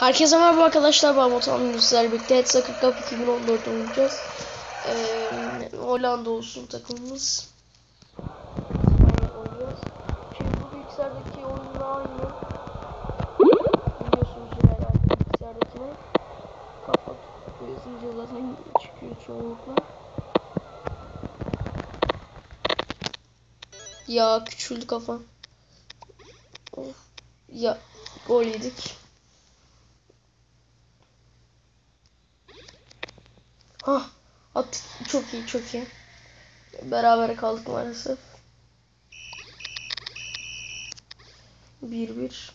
Herkese merhaba arkadaşlar. Ben Batuhan Güzel birlikte Head Soccer Cup 2014 oynayacağız. Ee, Hollanda olsun takımımız. Şimdi bu bilgisayardaki oyunla aynı. Biliyorsunuz herhalde bilgisayardakine. Kapat yazınca zaten çıkıyor çoğunlukla. Ya küçüldü kafam. Of. Ya gol yedik. Ah at çok iyi çok iyi. Beraber kaldık maalesef. 1-1.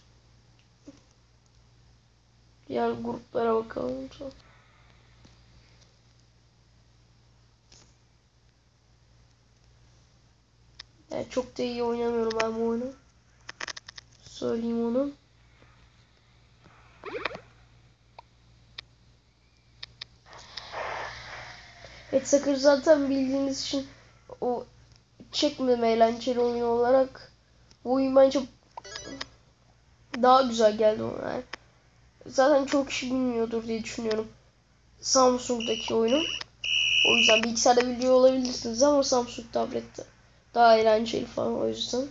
Diğer gruplara bakalım. Yani çok da iyi oynamıyorum ben bu oyunu. Söyleyeyim onu. Evet Sakır zaten bildiğiniz için o çekmedim eğlenceli oyun olarak. Bu oyun bence daha güzel geldi ona. Zaten çok kişi bilmiyordur diye düşünüyorum. Samsung'daki oyunu. O yüzden bilgisayarda biliyor olabilirsiniz ama Samsung tablette daha eğlenceli falan o yüzden.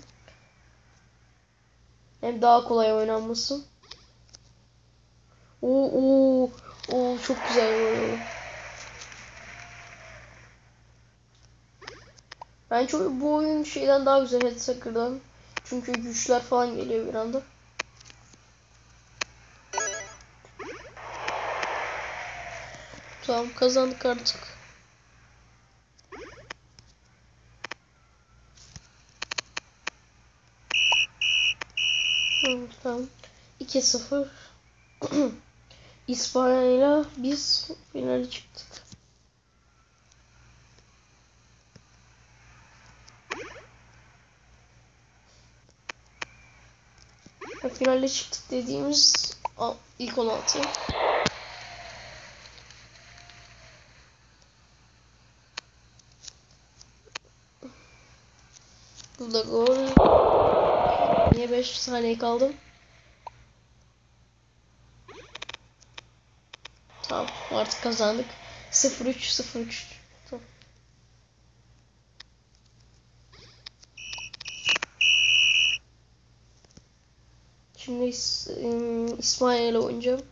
Hem daha kolay oynanması. Oo, oo, oo çok güzel oynuyor. Ben çok bu oyun şeyden daha güzel Head. Çünkü güçler falan geliyor bir anda. Tamam kazandık artık. Tamam. 2-0 İspanya'yla biz finale çıktık. Finale çıktık dediğimiz ilk 16. Bu da gol. Niye 5 saniye kaldım? Tamam artık kazandık. 0-3 0-3 tamam. Şimdi İs İsmail ile oynayacağım.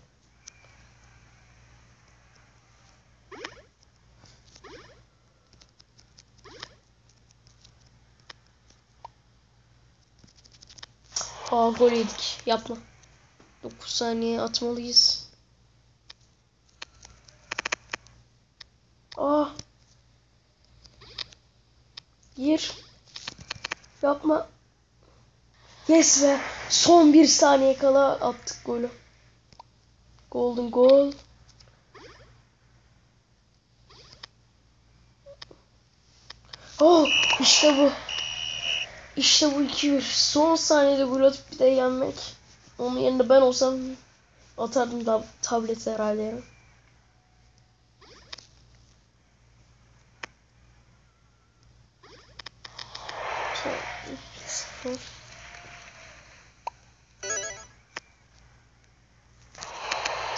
Aa gol yedik. Yapma. 9 saniye atmalıyız. Aa. Gir. Yapma. Yes be. Son bir saniye kala attık golü. Golden goal. Oh işte bu. İşte bu 2-1. Son saniyede gol atıp bir de yenmek. Onun yerine ben olsam atardım da tablet herhalde. Yani. Sıfır.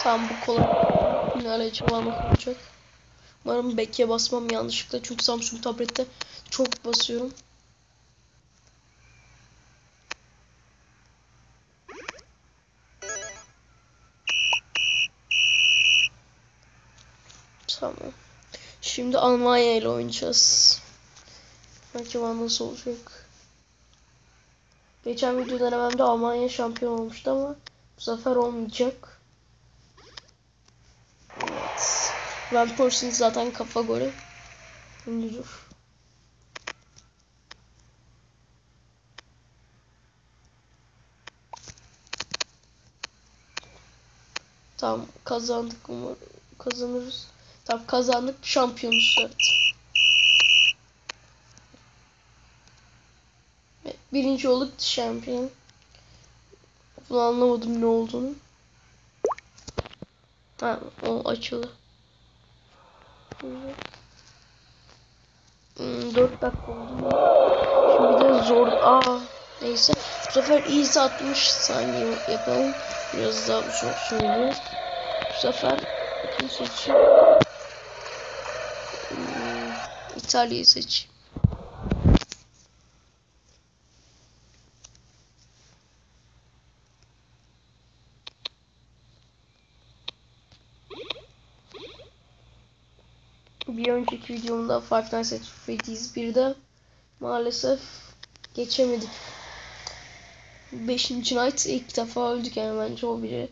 Tamam bu kolay. Finale çıkmamak olacak. Umarım beke basmam yanlışlıkla çünkü Samsung tablette çok basıyorum. Tamam. Şimdi Almanya ile oynayacağız. Acaba nasıl olacak? Geçen video denememde Almanya şampiyon olmuştu ama bu sefer olmayacak. Van Persie zaten kafa golü. Dur. Tamam kazandık umarım kazanırız. Tamam kazandık şampiyonuz evet. Birinci olduk şampiyon. Bunu anlamadım ne olduğunu. Ha o açıldı. Hmm, 4 dakika oldu. Şimdi de zor. Aa neyse. Bu sefer easy 60 saniye yapalım. Biraz daha zor söyleyeyim. Bu sefer kim seçeyim? Hmm, İtalya'yı seçeyim. Bir önceki videomda Five Nights at Freddy's 1'de maalesef geçemedik. Beşinci night ilk defa öldük yani bence o bile.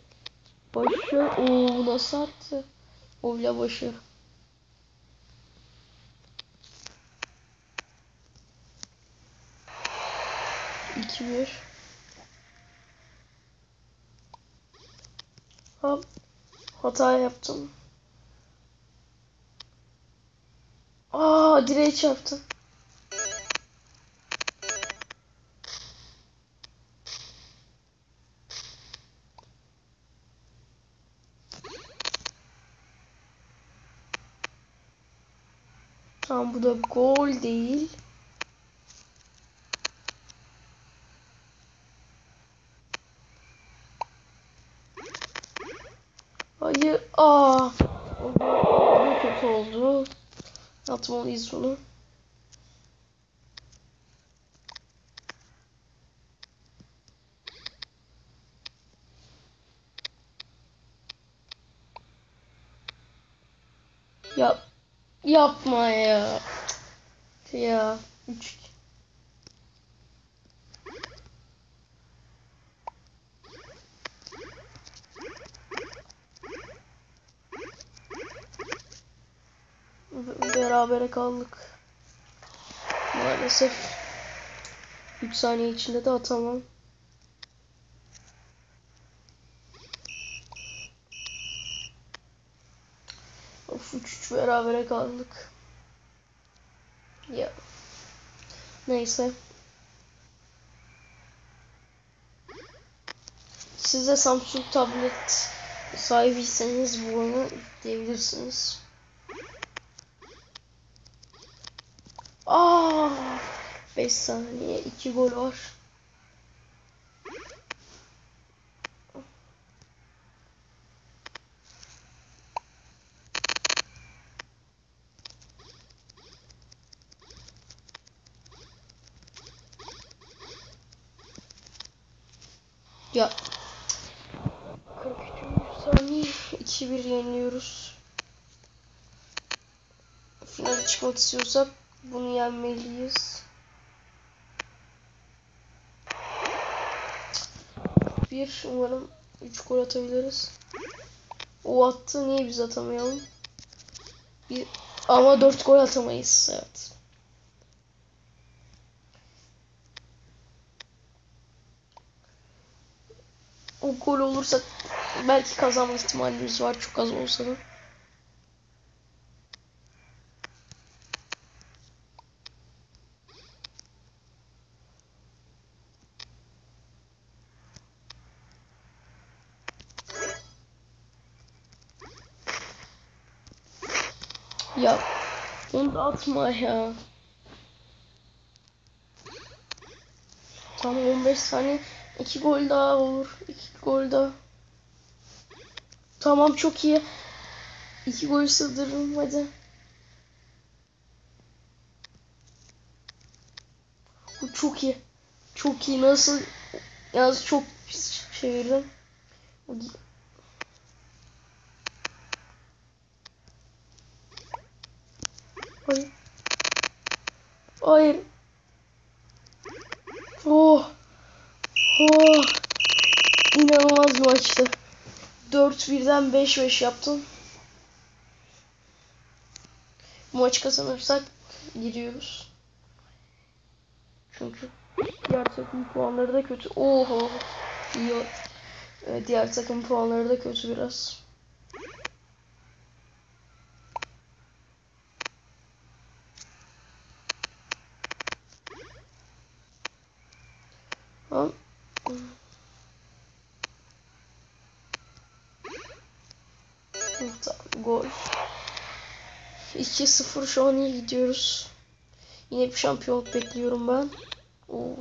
Başı o nasıl attı? O bile başı. İki bir. Hop. Hata yaptım. Aa direğe çarptım. Tamam bu da gol değil. Hayır. Aa. O kötü oldu. Atmalıyız bunu. Yap. Yapma ya. Ya. Üç. Berabere kaldık. Maalesef 3 saniye içinde de atamam. Of 3-3 berabere kaldık. Ya. Neyse. Siz de Samsung tablet sahibiyseniz bu oyunu yükleyebilirsiniz. Aa! 5 saniye 2 gol var. Ya 43. saniye 2-1 yeniliyoruz. Finale çıkmak istiyorsak bunu yenmeliyiz. Bir umarım 3 gol atabiliriz. O attı niye biz atamayalım? Bir, ama 4 gol atamayız. Evet. O gol olursa belki kazanma ihtimalimiz var çok az olsa da. Ya onu da atma ya. Tamam 15 saniye. 2 gol daha olur. 2 gol daha. Tamam çok iyi. 2 gol sığdırırım hadi. Bu çok iyi. Çok iyi. Nasıl? Yalnız çok pis çevirdim. Hayır. Hayır. Oh. Oh. İnanılmaz maçtı. 4-1'den 5-5 yaptım. Bu maçı kazanırsak giriyoruz. Çünkü diğer takım puanları da kötü. Oho. İyi. Diğer takım puanları da kötü biraz. Tamam. Tamam, gol. 2-0 şu an iyi gidiyoruz. Yine bir şampiyonluk bekliyorum ben. Oo.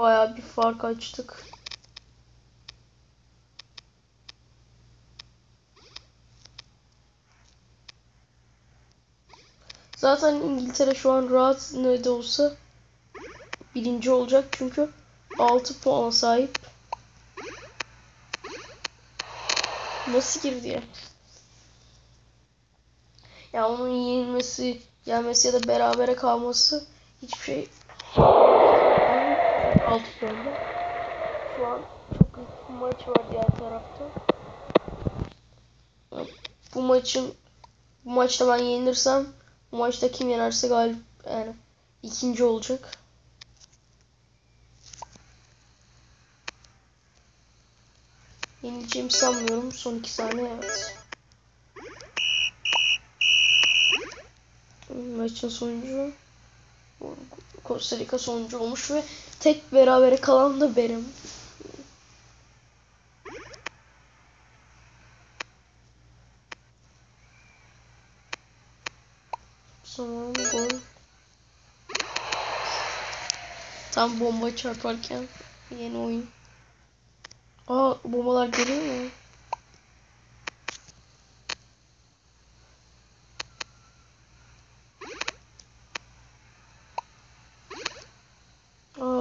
Bayağı bir fark açtık. Zaten İngiltere şu an rahat ne de olsa birinci olacak çünkü 6 puana sahip. Nasıl girdi ya? Ya onun yenilmesi, gelmesi ya da berabere kalması hiçbir şey 6 puanda. Şu an çok büyük bir maç var diğer tarafta. Bu maçın bu maçta ben yenilirsem bu maçta kim yenerse galip yani ikinci olacak. Yenileceğimi sanmıyorum. Son iki saniye evet. Maçın sonucu Costa Rica sonucu olmuş ve tek berabere kalan da benim. Sonra gol. Tam bomba çarparken yeni oyun. Aa bombalar geliyor mu?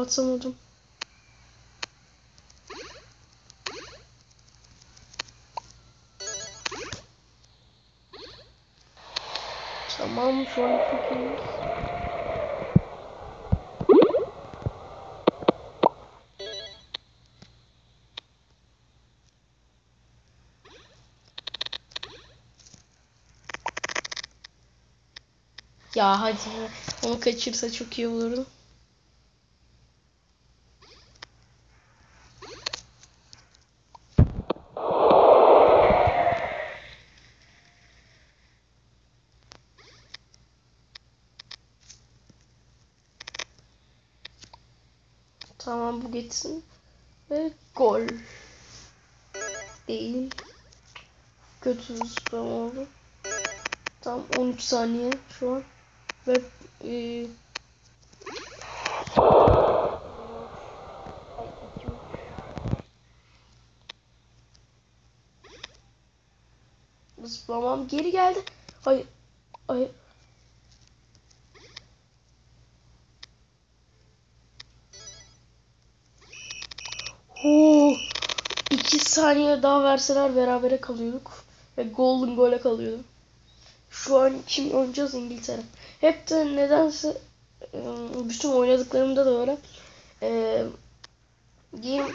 Aa atamadım. Tamam şu an çok iyi. Ya hadi. Onu kaçırsa çok iyi olurdu. Tamam bu geçsin. Ve gol. Değil. Kötü zıplama oldu. Tam 13 saniye şu an. Ve e, zıplamam geri geldi. Hayır. Hayır. Oo, iki saniye daha verseler berabere kalıyorduk. Ve golden gole kalıyordum. Şu an kim oynayacağız İngiltere. Hep de nedense e, bütün oynadıklarımda da öyle. E, game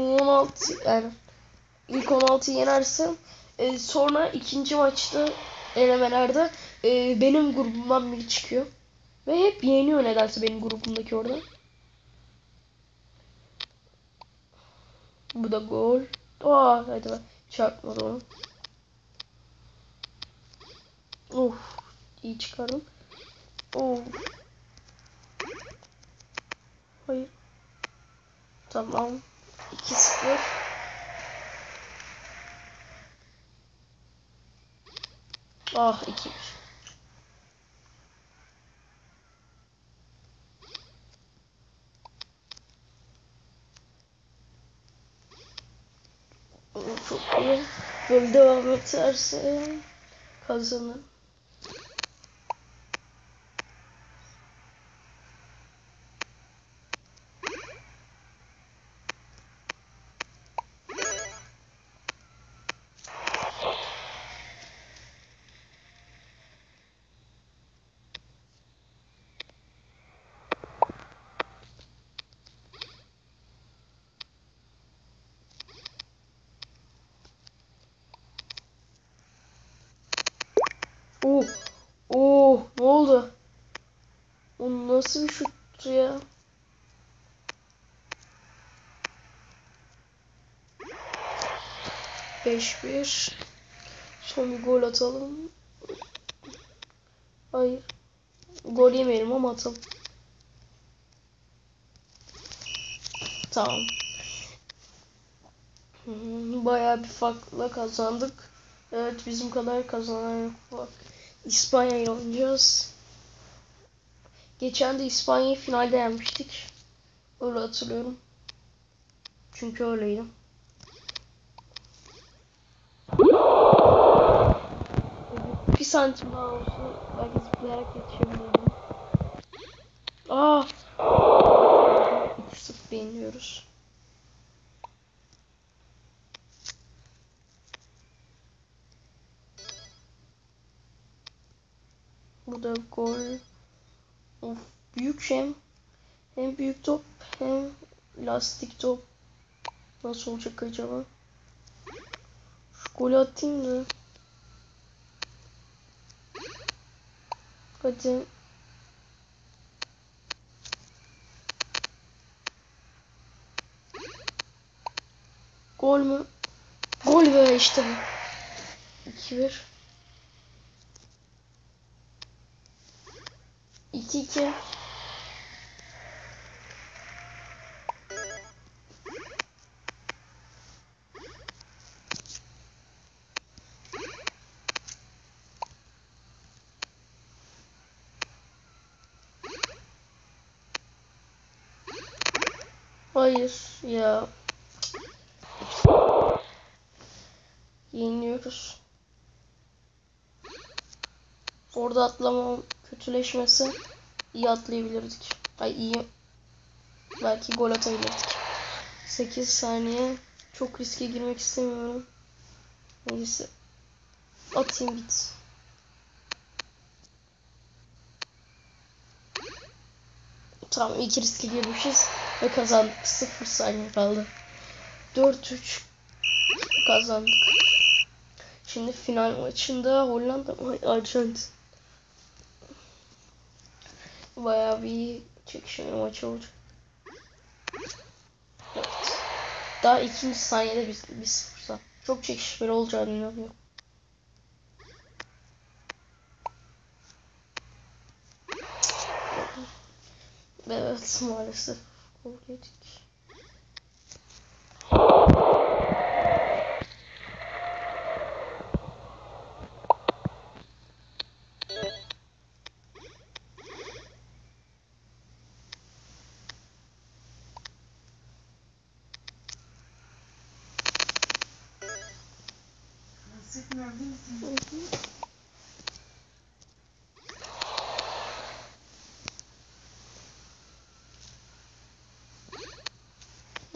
16 yani ilk 16 yenersem e, sonra ikinci maçta elemelerde e, benim grubumdan biri çıkıyor. Ve hep yeniyor nedense benim grubumdaki orada. Bu da gol. Aa, hadi bak. Çarpmadı onu. Of. iyi çıkardım. Of. Hayır. Tamam. 2-0. Ah 2-1. Çok devam ederse kazanır. 5-1. Son bir gol atalım. Ay. Gol yemeyelim ama atalım. Tamam. Bayağı bir farkla kazandık. Evet bizim kadar kazanan yok. Bak İspanya oynayacağız. Geçen de İspanya'yı finalde yenmiştik. Öyle hatırlıyorum. Çünkü öyleydim. Bir santim daha olsa belki zıplayarak yetişebilirdim. Aa! 2-0 beğeniyoruz. Bu da gol. Of, büyük şey. Hem büyük top hem lastik top. Nasıl olacak acaba? Şu golü atayım da. Mü? Gol be işte bu. 2-1. 2-2. Hayır ya. Yeniliyoruz. Orada atlama kötüleşmesi iyi atlayabilirdik. Ay iyi. Belki gol atabilirdik. 8 saniye. Çok riske girmek istemiyorum. Neyse. Atayım git. Tamam iki riske girmişiz ve kazandık. 0 saniye kaldı. 4-3 kazandık. Şimdi final maçında Hollanda mı? Arjantin. Bayağı bir çekişmeli maç olacak. Evet. Daha ikinci saniyede biz bir sıfırsa. Çok çekişmeli olacağını inanıyorum. Evet maalesef gol yedik.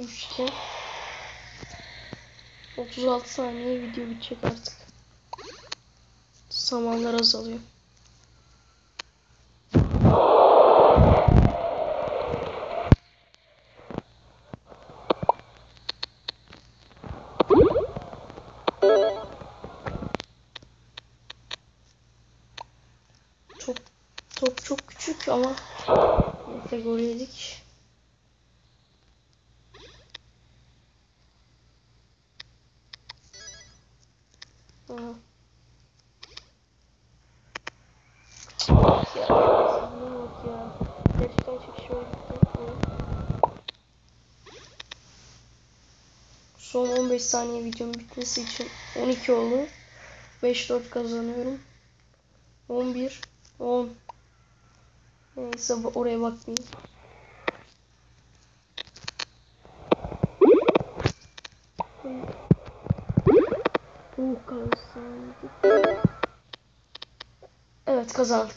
Üçte 36 saniye video bitecek artık. Zamanlar azalıyor. Top, top çok küçük ama neyse gol yedik. Aha. Ya, şuna bak ya. Gerçekten çekişme Son 15 saniye videonun bitmesi için 12 oldu. 5-4 kazanıyorum. 11 10 Neyse oraya bakmayayım. Oh kazandık. Evet kazandık.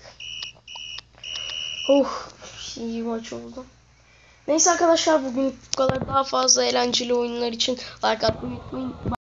Oh iyi maç oldu. Neyse arkadaşlar bugün bu kadar daha fazla eğlenceli oyunlar için like atmayı unutmayın.